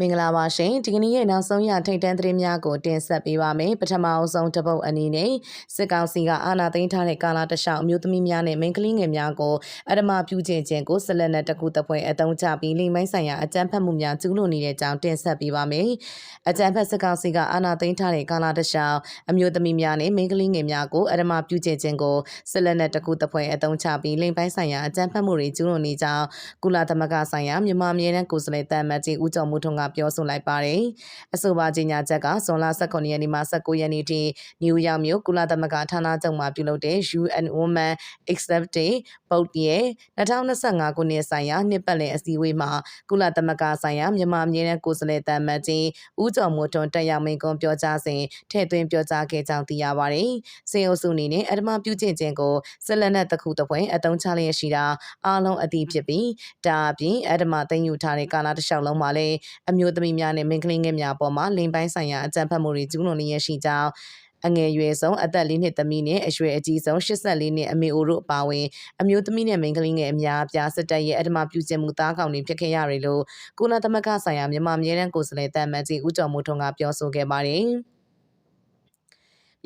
မင်္ဂလာပါရှင်ဒီကနေ့ရဲ့နောက်ဆုံးရထိတ်တန်းသတင်းများကိုတင်ဆက်ပေးပါမယ်ပထမအဆုံးတစ်ပုတ်အနေနဲ့စစ်ကောင်စီကအာဏာသိမ်းထားတဲ့ကာလတလျှောက်အမျိုးသမီးများနဲ့မိန်းကလေးငယ်များကိုအဓမ္မပြုကျင့်ခြင်းကိုဆက်လက်နဲ့တကူတပွဲအသုံးချပြီးလိမ်မိုင်းဆိုင်ရာအကြမ်းဖက်မှုများကျူးလွန်နေတဲ့အကြောင်းတင်ဆက်ပေးပါမယ်အကြမ်းဖက်စစ်ကောင်စီကအာဏာသိမ်းထားတဲ့ကာလတလျှောက်အမျိုးသမီးများနဲ့မိန်းကလေးငယ်များကိုအဓမ္မပြုကျင့်ခြင်းကိုဆက်လက်နဲ့တကူတပွဲအသုံးချပြီးလိမ်ပိုင်းဆိုင်ရာအကြမ်းဖက်မှုတွေကျူးလွန်နေကြောင်းကုလသမဂ္ဂဆိုင်ရာမြန်မာအမြဲတမ်းကိုယ်စားလှယ်တန်မတ်ကြီးဦးကျော်မှုထွန်းကပြောဆိုလိုက်ပါတယ်။အဆိုပါကြေညာချက်ကဇွန်လ18ရက်နေ့မှ19ရက်နေ့ထိနယူးယောက်မြို့ကုလသမဂ္ဂဌာနချုပ်မှာပြုလုပ်တဲ့ UN Women Accept Day ပုတ်ရဲ့2025ခုနှစ်ဆိုင်ရာနှစ်ပတ်လည်အစည်းအဝေးမှာကုလသမဂ္ဂဆိုင်ရာမြန်မာအမြဲတမ်းကိုယ်စားလှယ်တန်မတ်ကြီးဦးကျော်မိုးထွန်းတက်ရောက်မိန့်ခွန်းပြောကြားစဉ်ထည့်သွင်းပြောကြားခဲ့ကြောင်းသိရပါတယ်။စေအုပ်စုအနေနဲ့အဓမ္မပြုကျင့်ခြင်းကိုဆက်လက်နဲ့တစ်ခုတစ်ပွဲအတုံးချလျက်ရှိတာအားလုံးအသိဖြစ်ပြီးဒါအပြင်အဓမ္မသိမ်းယူထားတဲ့ကာလတစ်လျှောက်လုံးမှာလည်းအမျိုးသမီးများနဲ့မိန်းကလေးငယ်များပေါ်မှာလိမ်ပိုင်းဆိုင်ရာအကြမ်းဖက်မှုတွေကျူးလွန်နေရရှိကြောင်းအငယ်ရွယ်ဆုံးအသက်၄နှစ်သမီးနဲ့အရွယ်အကြီးဆုံး84နှစ်အမေအိုတို့အပါအဝင်အမျိုးသမီးနဲ့မိန်းကလေးငယ်အများအပြားစစ်တပ်ရဲ့အဓမ္မပြုကျင့်မှုသားကောင်တွေဖြစ်ခဲ့ရတယ်လို့ကုလသမဂ္ဂဆိုင်ရာမြန်မာအမြဲတမ်းကိုယ်စားလှယ်တန်မတ်ကြီးဦးကျော်မိုးထွန်းကပြောဆိုခဲ့ပါတယ်။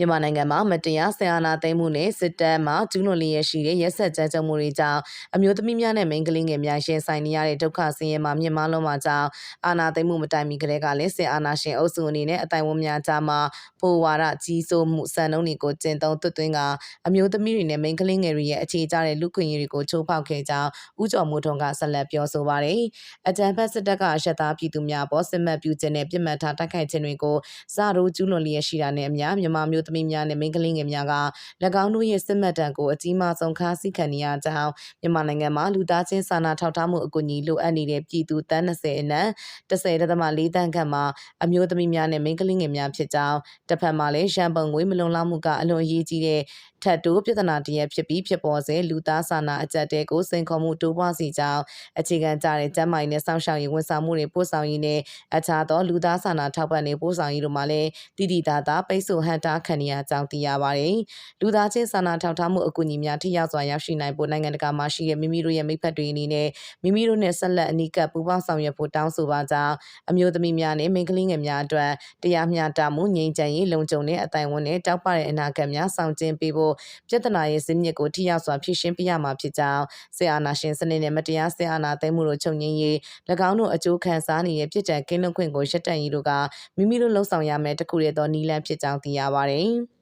မြန်မာနိုင်ငံမှာမတရားဆင်အာဏာသိမ်းမှုနဲ့စစ်တပ်မှကျူးလွန်လျက်ရှိတဲ့ရက်ဆက်ကြမ်းကြုတ်မှုတွေကြောင့်အမျိုးသမီးများနဲ့မိန်းကလေးငယ်များရှင်ဆိုင်နေရတဲ့ဒုက္ခဆင်းရဲမှာမြင့်မားလုံးမှာကြောင့်အာဏာသိမ်းမှုမတိုင်မီကလေးကလည်းစစ်အာဏာရှင်အုပ်စုအနေနဲ့အတိုင်ဝန်းများကြားမှာပိုဝါဒကြီးစိုးမှုစံနှုန်းတွေကိုကျင့်သုံးသွတ်သွင်းကအမျိုးသမီးတွေနဲ့မိန်းကလေးငယ်တွေရဲ့အခြေကျတဲ့လူခွင့်ရေးတွေကိုချိုးဖောက်ခဲ့ကြောင်းဥကြော်မိုးထွန်းကဆက်လက်ပြောဆိုပါတယ်။အကြံဖက်စစ်တပ်ကအရှက်သားပြည်သူများပေါ်စစ်မှတ်ပြုခြင်းနဲ့ပြစ်မှတ်ထားတိုက်ခိုက်ခြင်းတွေကိုစရိုးကျူးလွန်လျက်ရှိတာနဲ့အများမြန်မာမျိုးသမီးများနဲ့မိန်းကလေးငယ်များက၎င်းတို့ရဲ့စစ်မှတ်တံကိုအကြီးမားဆုံးခါးစည်းခံနေရကြောင်းမြန်မာနိုင်ငံမှာလူသားချင်းစာနာထောက်ထားမှုအကူအညီလိုအပ်နေတဲ့ပြည်သူတန်း20အနက်10.4တန်းခန့်မှာအမျိုးသမီးများနဲ့မိန်းကလေးငယ်များဖြစ်ကြောင်းတစ်ဖက်မှာလည်းရန်ပုံငွေမလုံလောက်မှုကအလွန်အရေးကြီးတဲ့ထပ်တိုးပြဿနာတရက်ဖြစ်ပြီးဖြစ်ပေါ်စေလူသားစာနာအကြက်တဲကိုစိန်ခေါ်မှုတိုးပွားစီကြောင်းအခြေခံကြတဲ့ကျန်းမာရေးနဲ့စောင့်ရှောက်ရေးဝန်ဆောင်မှုတွေပို့ဆောင်ရေးနဲ့အခြားသောလူသားစာနာထောက်ပံ့ရေးပို့ဆောင်ရေးတို့မှာလည်းတည်တည်သားသားပိတ်ဆို့ဟန်တာခံနေရကြောင်းသိရပါတယ်။လူသားချင်းစာနာထောက်ထားမှုအကူအညီများထိရောက်စွာရောက်ရှိနိုင်ဖို့နိုင်ငံတကာမှာရှိတဲ့မိမိတို့ရဲ့မိဖက်တွေအနေနဲ့မိမိတို့နဲ့ဆက်လက်အနီးကပ်ပူးပေါင်းဆောင်ရွက်ဖို့တောင်းဆိုပါကြောင်းအမျိုးသမီးများနဲ့မိန်းကလေးငယ်များအတွက်တရားမျှတမှုငြိမ်းချမ်းရေးလုံခြုံတဲ့အတိုင်းအဝန်နဲ့တောက်ပတဲ့အနာဂတ်များဆောင်ကျဉ်ပေးဖို့ပြဿနာရဲ့ဇင်းမြစ်ကိုထိရောက်စွာဖြေရှင်းပြရမှာဖြစ်ကြောင်းဆေအာနာရှင်စနစ်နဲ့မတရားဆေအာနာသိမ်းမှုတို့ချုပ်ငြိမ်းရေး၎င်းတို့အကျိုးခံစားနေတဲ့ပြည်ကြံကင်းလွတ်ခွင့်ကိုရပ်တန့်ရေးတို့ကမိမိတို့လှုံ့ဆော်ရမယ်တခုတည်းသောနီလန်းဖြစ်ကြောင်းသိရပါတယ်။ bem?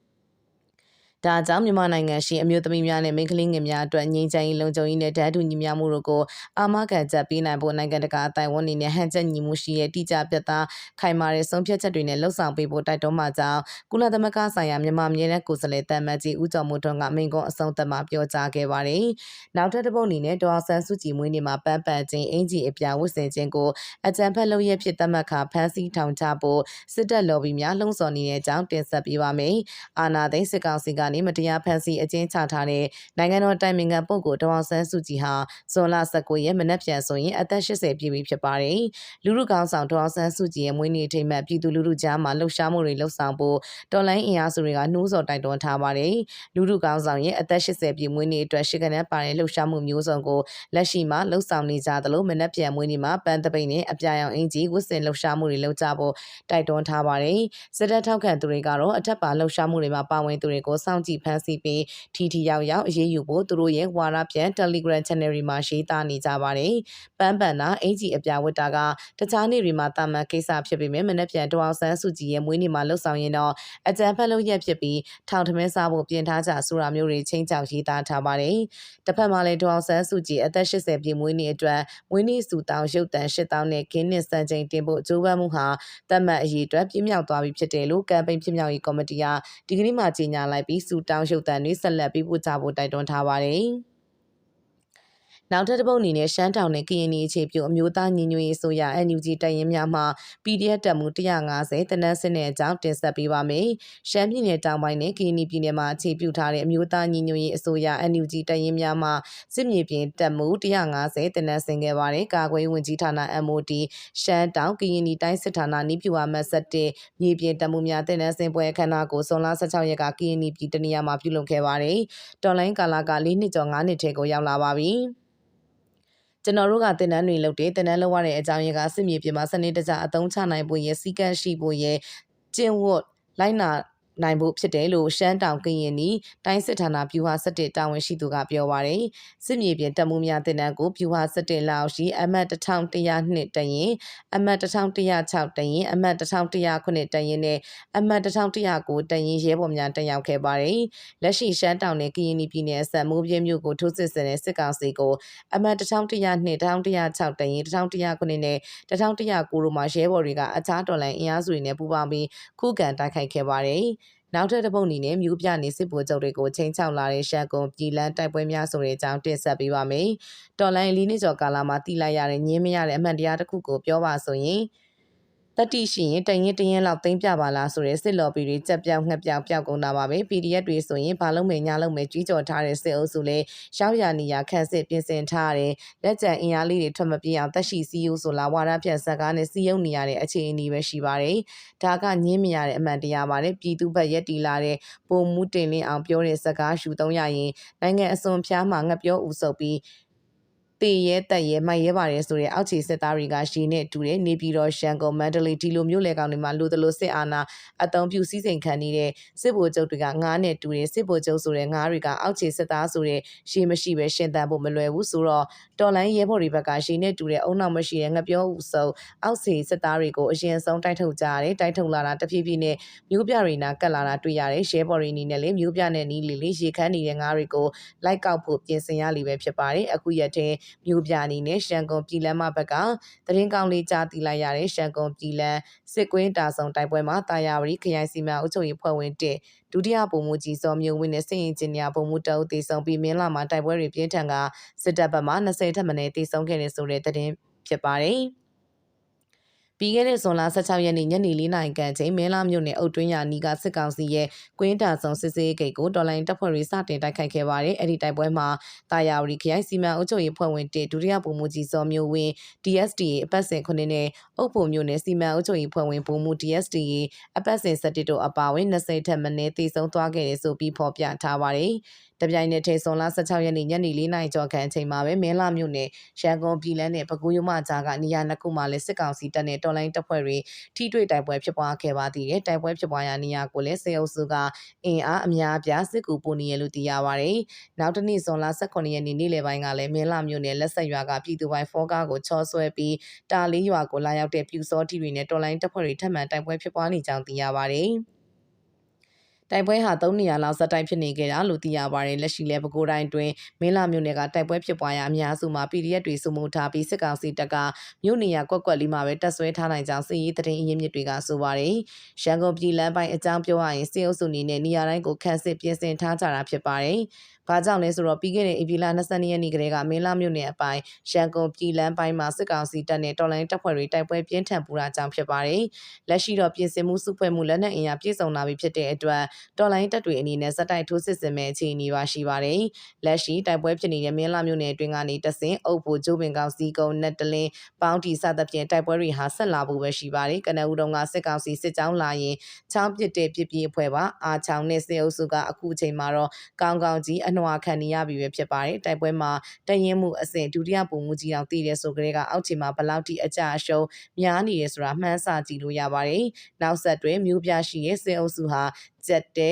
ဒါကြောင့်မြန်မာနိုင်ငံရှိအမျိုးသမီးများနဲ့မိန်းကလေးငယ်များအတွက်ငြိမ်းချမ်းရေးလုံခြုံရေးနဲ့ဓာတ်တူညီမျှမှုတို့ကိုအာမခံချက်ပေးနိုင်ဖို့နိုင်ငံတကာအတိုင်းအဝန်အနေနဲ့ဟန်ချက်ညီမှုရှိတဲ့တိကျပြတ်သားခိုင်မာတဲ့ဆုံးဖြတ်ချက်တွေနဲ့လှုံ့ဆော်ပေးဖို့တိုက်တွန်းမှာကြောင်းကုလသမဂ္ဂဆိုင်ရာမြန်မာအမြဲတမ်းကိုယ်စားလှယ်တန်မတ်ကြီးဦးကျော်မိုးထွန်းကမိန့်ခွန်းအဆုံးသတ်မှာပြောကြားခဲ့ပါတယ်။နောက်ထပ်တစ်ပုတ်အနေနဲ့ဒေါ်ဆန်းစုကြည်မွေးနေ့မှာပန်းပန်ခြင်းအင်ဂျီအပြာဝတ်ဆင်ခြင်းကိုအကြံဖက်လုပ်ရဖြစ်သတ်မှတ်ခါဖမ်းဆီးထောင်ချဖို့စစ်တပ်လော်ဘီများလှုံ့ဆော်နေတဲ့အကြောင်းတင်ဆက်ပေးပါမယ်။အာနာသိန်းစစ်ကောင်စီကနေမတရားဖမ်းဆီးအကျဉ်းချထားတဲ့နိုင်ငံတော်တိုင်ပင်ခံပုဂ္ဂိုလ်ဒေါအောင်ဆန်းစုကြည်ဟာဇွန်လ19ရက်မနက်ဖြန်ဆိုရင်အသက်80ပြည့်ပြီဖြစ်ပါတယ်။လူလူကောင်ဆောင်ဒေါအောင်ဆန်းစုကြည်ရဲ့မွေးနေ့ထိမှတ်ပြည်သူလူထုကြားမှာလှုပ်ရှားမှုတွေလှုပ်ဆောင်ဖို့တော်လိုင်းအင်အားစုတွေကနှိုးဆော်တိုက်တွန်းထားပါတယ်။လူလူကောင်ဆောင်ရဲ့အသက်80ပြည့်မွေးနေ့အတွက်ရှစ်ကနန်းပါတဲ့လှုပ်ရှားမှုမျိုးစုံကိုလက်ရှိမှာလှုပ်ဆောင်နေကြသလိုမနက်ဖြန်မွေးနေ့မှာပန်းတပိန်နဲ့အပြာရောင်အင်ကြီးဝတ်ဆင်လှုပ်ရှားမှုတွေလုပ်ကြဖို့တိုက်တွန်းထားပါတယ်။စစ်တပ်ထောက်ခံသူတွေကတော့အထက်ပါလှုပ်ရှားမှုတွေမှာပါဝင်သူတွေကိုစောင့်ကြည့်ဖမ်းဆီးပြီးထီထီရောက်ရောက်အရေးယူဖို့သူတို့ရဲ့ဝါရပြန် Telegram Channel တွေမှာရေးသားနေကြပါတယ်။ပန်းပန်နာအင်ဂျီအပြာဝတ်တာကတခြားနေ့တွေမှာတာမန်ကိစ္စဖြစ်ပေမဲ့မနေ့ပြန်တောင်ဆန်းစုကြည်ရဲ့မွေးနေ့မှာလှုပ်ဆောင်ရင်တော့အကြံဖက်လို့ရက်ဖြစ်ပြီးထောင်ထမင်းစားဖို့ပြင်ထားကြဆိုတာမျိုးတွေချင်းချောက်ရေးသားထားပါတယ်။တစ်ဖက်မှာလည်းတောင်ဆန်းစုကြည်အသက်80ပြည့်မွေးနေ့အတွက်မွေးနေ့စုတောင်ရုပ်တန်8000နဲ့ခင်းနှစ်စံချိန်တင်ဖို့ကြိုးပမ်းမှုဟာတတ်မှတ်အရေးအတွက်ပြင်းမြောက်သွားပြီဖြစ်တယ်လို့ကမ်ပိန်းဖြစ်မြောက်ရေးကော်မတီကဒီကနေ့မှကြေညာလိုက်ပြီးစုတောင်ရုပ်တန်တွေဆက်လက်ပြီးပို့ကြဖို့တိုက်တွန်းထားပါတယ်။ နောက်ထပ်တစ်ပုတ်အနေနဲ့ရှမ်းတောင်နဲ့ကရင်ပြည်အခြေပြုအမျိုးသားညီညွတ်ရေးဆိုရ NUG တပ်ရင်းများမှ PDF တပ်မှု150တနန်းစစ်နဲ့အကြောင်းတင်ဆက်ပေးပါမယ်။ရှမ်းပြည်နယ်တောင်ပိုင်းနဲ့ကရင်ပြည်နယ်မှာအခြေပြုထားတဲ့အမျိုးသားညီညွတ်ရေးအစိုးရ NUG တပ်ရင်းများမှစစ်မြေပြင်တပ်မှု150တနန်းဆင်ခဲ့ပါတယ်။ကာကွယ်ဝင်ကြီးဌာန MOD ရှမ်းတောင်ကရင်ပြည်တိုင်းစစ်ဌာနနီးပြူအမတ်7မြေပြင်တပ်မှုများတနန်းဆင်ပွဲအခမ်းအနားကိုဇွန်လ16ရက်ကကရင်ပြည်တနေရာမှာပြုလုပ်ခဲ့ပါတယ်။တော်လိုင်းကာလာက၄နှစ်ကျော်9နှစ်ထဲကိုရောက်လာပါပြီ။ ကျွန်တော်တို့ကတင်နန်းတွေလုပ်တယ်တင်နန်းလုပ်ရတဲ့အကြောင်းရင်းကစစ်မြေပြင်မှာစနစ်တကျအသုံးချနိုင်ဖို့ရယ်စီကံရှိဖို့ရယ်ကျင့်ဝတ်လိုက်နာ နိုင်ဖို့ဖြစ်တယ်လို့ရှမ်းတောင်ကရင်နီတိုင်းစစ်ဌာနဗျူဟာ17တာဝန်ရှိသူကပြောပါရယ်စစ်မြေပြင်တပ်မှုများတင်နန်းကိုဗျူဟာ17လောက်ရှိအမတ်1102တရင်အမတ်1106တရင်အမတ်1109တရင်နဲ့အမတ်1109တရင်ရဲဘော်များတက်ရောက်ခဲ့ပါရယ်လက်ရှိရှမ်းတောင်နယ်ကရင်နီပြည်နယ်အစံမိုးပြင်းမြို့ကိုထိုးစစ်ဆင်တဲ့စစ်ကောင်စီကိုအမတ်1102 1106တရင်1109နဲ့1109တို့မှာရဲဘော်တွေကအခြားတော်လိုင်းအင်အားစုတွေနဲ့ပူးပေါင်းပြီးခုခံတိုက်ခိုက်ခဲ့ပါတယ် နောက်ထပ်တစ်ပုတ်အနေနဲ့မြို့ပြနေစစ်ဗိုလ်ချုပ်တွေကိုချိန်ချောက်လာတဲ့ရှမ်းကုန်းပြည်လန်းတိုက်ပွဲများဆိုတဲ့အကြောင်းတင်ဆက်ပေးပါမယ်။တော်လိုင်းလီနှစ်ကျော်ကာလမှာတိလိုက်ရတဲ့ညင်းမရတဲ့အမှန်တရားတစ်ခုကိုပြောပါဆိုရင် တတိရှိရင်တရင်တရင်လောက်သိမ့်ပြပါလားဆိုတဲ့စစ်လော်ပီတွေကြက်ပြောက်ငှက်ပြောက်ပြောက်ကုန်တာပါပဲ PDF တွေဆိုရင်ဘာလုံးမယ်ညာလုံးမယ်ကြီးကြော်ထားတဲ့စစ်အုပ်စုလေးရောက်ရနေရခန့်စစ်ပြင်ဆင်ထားတဲ့လက်ကျန်အင်အားလေးတွေထွက်မပြေးအောင်တက်ရှိစီယိုဆိုလာဝါဒဖြတ်ဇက်ကားနဲ့စီယုံနေရတဲ့အခြေအနေပဲရှိပါတယ်ဒါကညင်းမရတဲ့အမှန်တရားပါတယ်ပြည်သူဘက်ရက်တီလာတဲ့ပုံမှုတင်လင်းအောင်ပြောတဲ့ဇက်ကားရှူသုံးရရင်နိုင်ငံအစွန်ဖျားမှာငှက်ပြောဦးဆုပ်ပြီး တေရဲတက်ရဲမိုက်ရဲပါတယ်ဆိုတဲ့အောက်ခြေစစ်သားတွေကရှီနဲ့တူတယ်နေပြည်တော်ရှန်ကုန်မန္တလေးဒီလိုမျိုးလေကောင်တွေမှာလူသလိုစစ်အာဏာအတုံးပြူစည်းစိမ်ခံနေတဲ့စစ်ဗိုလ်ချုပ်တွေကငားနဲ့တူတယ်စစ်ဗိုလ်ချုပ်ဆိုတဲ့ငားတွေကအောက်ခြေစစ်သားဆိုတဲ့ရှီမရှိပဲရှင်းတန်ဖို့မလွယ်ဘူးဆိုတော့တော်လိုင်းရဲဘော်တွေဘက်ကရှီနဲ့တူတဲ့အုံနောက်မရှိတဲ့ငပြောဦးစုံအောက်ခြေစစ်သားတွေကိုအရင်ဆုံးတိုက်ထုတ်ကြရတယ်တိုက်ထုတ်လာတာတဖြည်းဖြည်းနဲ့မျိုးပြတွေနာကတ်လာတာတွေ့ရတယ်ရဲဘော်တွေအနေနဲ့လေမျိုးပြနဲ့နီးလီလေးရေခမ်းနေတဲ့ငားတွေကိုလိုက်ကောက်ဖို့ပြင်ဆင်ရလိမ့်ပဲဖြစ်ပါတယ်အခုရက်တည်းမြို့ပြအနေနဲ့ရှန်ကုန်ပြည်လမ်းမဘက်ကသတင်းကောင်းလေးကြားသိလိုက်ရတဲ့ရှန်ကုန်ပြည်လမ်းစစ်ကွင်းတာဆောင်တိုက်ပွဲမှာတာယာဝတီခရိုင်စီမံအုပ်ချုပ်ရေးဖွဲ့ဝင်1ဒုတိယပုံမှုကြီးစောမျိုးဝင်းနဲ့စစ်ရင်ဂျင်နီယာပုံမှုတအုပ်တည်ဆုံပြီးမင်းလာမှာတိုက်ပွဲတွေပြင်းထန်ကစစ်တပ်ဘက်မှ20ထက်မနည်းတည်ဆုံခဲ့တဲ့ဆိုတဲ့သတင်းဖြစ်ပါတယ်။ ပြီးခဲ့တဲ့ဇွန်လ16ရက်နေ့ညနေ4နာရီခန့်ချိန်မင်းလာမြို့နယ်အုတ်တွင်းရနီကစစ်ကောင်စီရဲ့ကွင်းတာဆောင်စစ်ဆေးဂိတ်ကိုတော်လိုင်းတပ်ဖွဲ့တွေစတင်တိုက်ခိုက်ခဲ့ပါတယ်။အဲ့ဒီတိုက်ပွဲမှာတာယာဝတီခရိုင်စီမံအုပ်ချုပ်ရေးဖွဲ့ဝင်1ဒုတိယပုံမှုကြီးစောမျိုးဝင်း DSTA အပတ်စဉ်9နဲ့အုပ်ဖို့မြို့နယ်စီမံအုပ်ချုပ်ရေးဖွဲ့ဝင်ပုံမှု DSTA အပတ်စဉ်17တို့အပါအဝင်20ထက်မနည်းတည်ဆုံသွားခဲ့တယ်ဆိုပြီးဖော်ပြထားပါတယ်။ တပြိုင်နက်တည်းဇွန်လ16ရက်နေ့ညနေ4နာရီကျော်ခန့်အချိန်မှာပဲမင်းလာမြို့နယ်ရန်ကုန်ပြည်လန်းနဲ့ပဲခူးရုံမကြားကနေရာနှစ်ခုမှာလည်းစစ်ကောင်စီတပ်နဲ့တော်လိုင်းတပ်ဖွဲ့တွေထိတွေ့တိုက်ပွဲဖြစ်ပွားခဲ့ပါသေးတယ်တိုက်ပွဲဖြစ်ပွားရာနေရာကိုလည်းစေအုပ်စုကအင်အားအများအပြားစစ်ကူပို့နေရလို့သိရပါတယ်နောက်တစ်နေ့ဇွန်လ18ရက်နေ့နေ့လယ်ပိုင်းကလည်းမင်းလာမြို့နယ်လက်ဆက်ရွာကပြည်သူပိုင်းဖောကားကိုချောဆွဲပြီးတာလေးရွာကိုလာရောက်တဲ့ပြူစောထီတွေနဲ့တော်လိုင်းတပ်ဖွဲ့တွေထပ်မံတိုက်ပွဲဖြစ်ပွားနေကြောင်းသိရပါတယ် တိုက်ပွဲဟာ3နေရာလောက်ဇက်တိုက်ဖြစ်နေခဲ့တာလို့သိရပါတယ်လက်ရှိလဲပဲခူးတိုင်းတွင်မင်းလာမြို့နယ်ကတိုက်ပွဲဖြစ်ပွားရာအများစုမှာ PDF တွေစုမှုထားပြီးစစ်ကောင်စီတပ်ကမြို့နေရာကွက်ကွက်လေးမှာပဲတပ်ဆွဲထားနိုင်ကြောင်းစစ်ရေးတရင်အရင်းမြစ်တွေကဆိုပါတယ်ရန်ကုန်ပြည်လမ်းပိုင်းအကြောင်းပြောရရင်စစ်အုပ်စုအနေနဲ့နေရာတိုင်းကိုခန့်စစ်ပြင်ဆင်ထားကြတာဖြစ်ပါတယ် ဘာကြောင့်လဲဆိုတော့ပြီးခဲ့တဲ့ဧပြီလ22ရက်နေ့ကတည်းကမင်းလာမြို့နယ်အပိုင်းရန်ကုန်ပြည်လမ်းပိုင်းမှာစစ်ကောင်စီတပ်နဲ့တော်လိုင်းတပ်ဖွဲ့တွေတိုက်ပွဲပြင်းထန်ပူတာကြောင့်ဖြစ်ပါတယ်။လက်ရှိတော့ပြင်ဆင်မှုစုဖွဲ့မှုလက်နက်အင်အားပြည့်စုံလာပြီဖြစ်တဲ့အတွက်တော်လိုင်းတပ်တွေအနေနဲ့စက်တိုက်ထိုးစစ်ဆင်မဲ့အခြေအနေပါရှိပါတယ်။လက်ရှိတိုက်ပွဲဖြစ်နေတဲ့မင်းလာမြို့နယ်အတွင်းကနေတဆင်အုပ်ဖို့ကျိုးပင်ကောင်စီကုန်းနက်တလင်းပေါင်းတီစသဖြင့်တိုက်ပွဲတွေဟာဆက်လာဖို့ပဲရှိပါတယ်။ကနအူတုံကစစ်ကောင်စီစစ်ကြောင်းလာရင်ချောင်းပစ်တဲ့ပြစ်ပြေးအဖွဲ့ပါအာချောင်းနဲ့စစ်အုပ်စုကအခုချိန်မှာတော့ကောင်းကောင်းကြီးအနှွာခံနေရပြီပဲဖြစ်ပါတယ်။တိုက်ပွဲမှာတရင်မှုအဆင့်ဒုတိယပုံမှုကြီးအောင်တည်တယ်ဆိုကြတဲ့ကအောက်ခြေမှာဘလောက်ထိအကြအရှုံးများနေရဆိုတာမှန်းဆကြည့်လို့ရပါတယ်။နောက်ဆက်တွဲမြို့ပြရှိရဲ့စစ်အုပ်စုဟာကြက်တဲ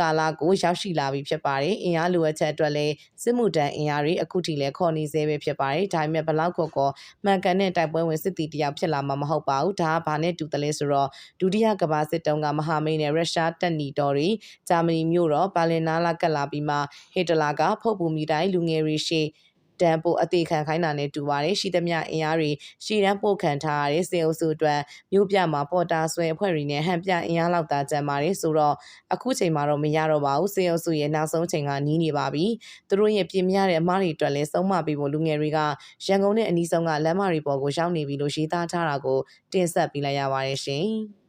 ကာလာကိုရောက်ရှိလာပြီဖြစ်ပါတယ်။အင်အားလိုအပ်ချက်အတွက်လည်းစစ်မှုတန်းအင်အားတွေအခုထိလည်းခေါ်နေသေးပဲဖြစ်ပါတယ်။ဒါပေမဲ့ဘလောက်ခေါ်ခေါ်မှန်ကန်တဲ့တိုက်ပွဲဝင်စစ်တီတယောက်ဖြစ်လာမှာမဟုတ်ပါဘူး။ဒါကဘာနဲ့တူတယ်လဲဆိုတော့ဒုတိယကမ္ဘာစစ်တုန်းကမဟာမိတ်နဲ့ရုရှားတပ်နီတော်တွေဂျာမနီမြို့တော်ဘာလင်နာလာကတ်လာပြီးမှဟစ်တလာကဖုတ်ပူမိတိုင်းလူငယ်တွေရှိ တန်ပို့အသေးခံခိုင်းတာနဲ့တူပါတယ်ရှိသမျှအင်အားတွေရှည်တန်းပို့ခံထားရတဲ့စေအုပ်စုအတွက်မြို့ပြမှာပေါ်တာဆွဲအဖွဲ့တွေနဲ့ဟန်ပြအင်အားလောက်သာကျန်ပါတယ်ဆိုတော့အခုချိန်မှာတော့မရတော့ပါဘူးစေအုပ်စုရဲ့နောက်ဆုံးချိန်ကနီးနေပါပြီသူတို့ရဲ့ပြင်မရတဲ့အမားတွေအတွက်လည်းဆုံးမပေးဖို့လူငယ်တွေကရန်ကုန်နဲ့အနီးဆုံးကလမ်းမတွေပေါ်ကိုရောက်နေပြီလို့ရေးသားထားတာကိုတင်ဆက်ပေးလိုက်ရပါတယ်ရှင်